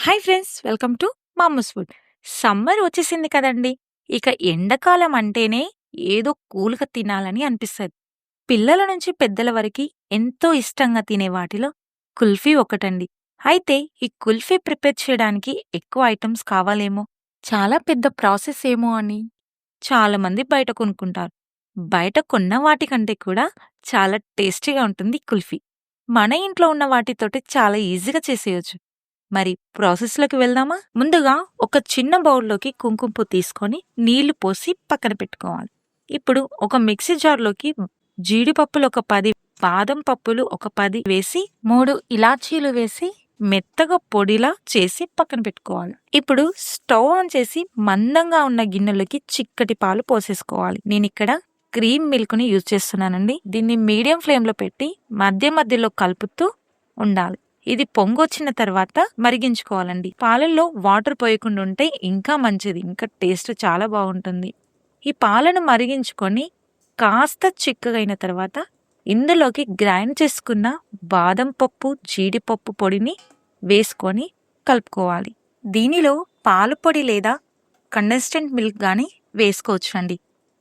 Hi friends welcome to Mamu's food. Summer వచ్చేసింది కదండి. ఇక ఎండాకాలం అంటేనే ఏదో కూల్గా తినాలని అనిపిస్తుంది. పిల్లల నుంచి పెద్దల వరకు ఎంతో ఇష్టంగా తినే వాటిలో కుల్ఫీ ఒకటండి. అయితే ఈ కుల్ఫీ ప్రిపేర్ చేయడానికి ఎక్కువ ఐటమ్స్ కావాలేమో? చాలా పెద్ద ప్రాసెస్ ఏమో అని చాలా మంది బయట కొనుక్కుంటారు. బయట కొన్న వాటికంటే కూడా చాలా టేస్టీగా ఉంటుంది కుల్ఫీ. మన ఇంట్లో ఉన్న వాటితోటి చాలా ఈజీగా చేసేయచ్చు. మరి ప్రాసెస్లోకి వెళ్దామా? ముందుగా ఒక చిన్న బౌల్లోకి కుంకుమ తీసుకొని నీళ్ళు పోసి పక్కన పెట్టుకోవాలి. ఇప్పుడు ఒక మిక్సీ జార్లోకి జీడిపప్పులు ఒక పది బాదం పప్పులు ఒక పది వేసి మూడు ఇలాచీలు వేసి మెత్తగా పొడిలా చేసి పక్కన పెట్టుకోవాలి. ఇప్పుడు స్టవ్ ఆన్ చేసి మందంగా ఉన్న గిన్నెలోకి చిక్కటి పాలు పోసేసుకోవాలి. నేను ఇక్కడ క్రీమ్ మిల్క్ని యూజ్ చేస్తున్నానండి. దీన్ని మీడియం ఫ్లేమ్లో పెట్టి మధ్య మధ్యలో కలుపుతూ ఉండాలి. ఇది పొంగొచ్చిన తర్వాత మరిగించుకోవాలండి. పాలల్లో వాటర్ పోయకుండా ఉంటే ఇంకా మంచిది. ఇంకా టేస్ట్ చాలా బాగుంటుంది. ఈ పాలను మరిగించుకొని కాస్త చిక్కగైన తర్వాత ఇందులోకి గ్రైండ్ చేసుకున్న బాదం పప్పు జీడిపప్పు పొడిని వేసుకొని కలుపుకోవాలి. దీనిలో పాలు పొడి లేదా కండెన్స్టెంట్ మిల్క్ కానీ వేసుకోవచ్చు అండి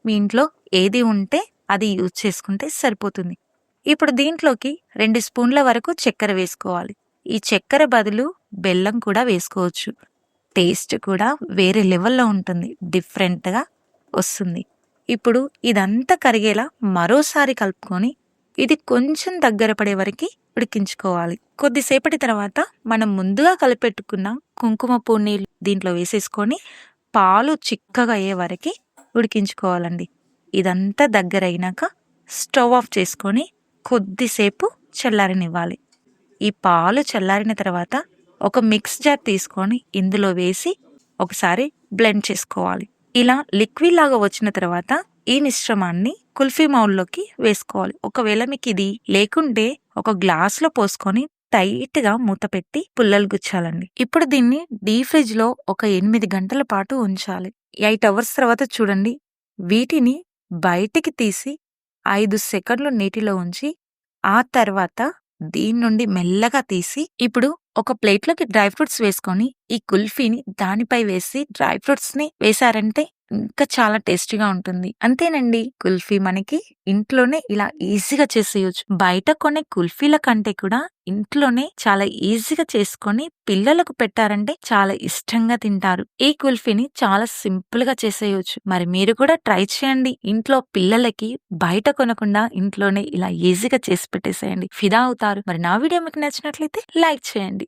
మీ ఇంట్లో ఏది ఉంటే అది యూజ్ చేసుకుంటే సరిపోతుంది. ఇప్పుడు దీంట్లోకి రెండు స్పూన్ల వరకు చక్కెర వేసుకోవాలి. ఈ చక్కెర బదులు బెల్లం కూడా వేసుకోవచ్చు. టేస్ట్ కూడా వేరే లెవెల్లో ఉంటుంది. డిఫరెంట్గా వస్తుంది. ఇప్పుడు ఇదంతా కరిగేలా మరోసారి కలుపుకొని ఇది కొంచెం దగ్గర పడే వరకు ఉడికించుకోవాలి. కొద్దిసేపటి తర్వాత మనం ముందుగా కలిపెట్టుకున్న కుంకుమ పువ్వు దీంట్లో వేసేసుకొని పాలు చిక్కగా అయ్యే వరకు ఉడికించుకోవాలండి. ఇదంతా దగ్గర అయినాక స్టవ్ ఆఫ్ చేసుకొని కొద్దిసేపు చల్లారనివ్వాలి. ఈ పాలు చల్లారిన తర్వాత ఒక మిక్స్ జార్ తీసుకొని ఇందులో వేసి ఒకసారి బ్లెండ్ చేసుకోవాలి. ఇలా లిక్విడ్ లాగా వచ్చిన తర్వాత ఈ మిశ్రమాన్ని కుల్ఫీ మౌల్లోకి వేసుకోవాలి. ఒకవేళ మీకు ఇది లేకుంటే ఒక గ్లాస్లో పోసుకొని టైట్గా మూత పెట్టి పుల్లలు గుచ్చాలండి. ఇప్పుడు దీన్ని డీ ఫ్రిడ్జ్లో ఒక ఎనిమిది గంటల పాటు ఉంచాలి. ఎయిట్ అవర్స్ తర్వాత చూడండి. వీటిని బయటికి తీసి ఐదు సెకండ్లు నీటిలో ఉంచి ఆ తర్వాత దీని నుండి మెల్లగా తీసి ఇప్పుడు ఒక ప్లేట్లోకి డ్రై ఫ్రూట్స్ వేసుకొని ఈ కుల్ఫీని దానిపై వేసి డ్రై ఫ్రూట్స్ని వేశారంటే ఇంకా చాలా టేస్టీగా ఉంటుంది. అంతేనండి కుల్ఫీ మనకి ఇంట్లోనే ఇలా ఈజీగా చేసేయచ్చు. బయట కొనే కుల్ఫీల కంటే కూడా ఇంట్లోనే చాలా ఈజీగా చేసుకొని పిల్లలకు పెట్టారంటే చాలా ఇష్టంగా తింటారు. ఈ కుల్ఫీని చాలా సింపుల్గా చేసేయచ్చు. మరి మీరు కూడా ట్రై చేయండి. ఇంట్లో పిల్లలకి బయట కొనకుండా ఇంట్లోనే ఇలా ఈజీగా చేసి పెట్టేసేయండి. ఫిదా అవుతారు. మరి నా వీడియో మీకు నచ్చినట్లయితే లైక్ చేయండి.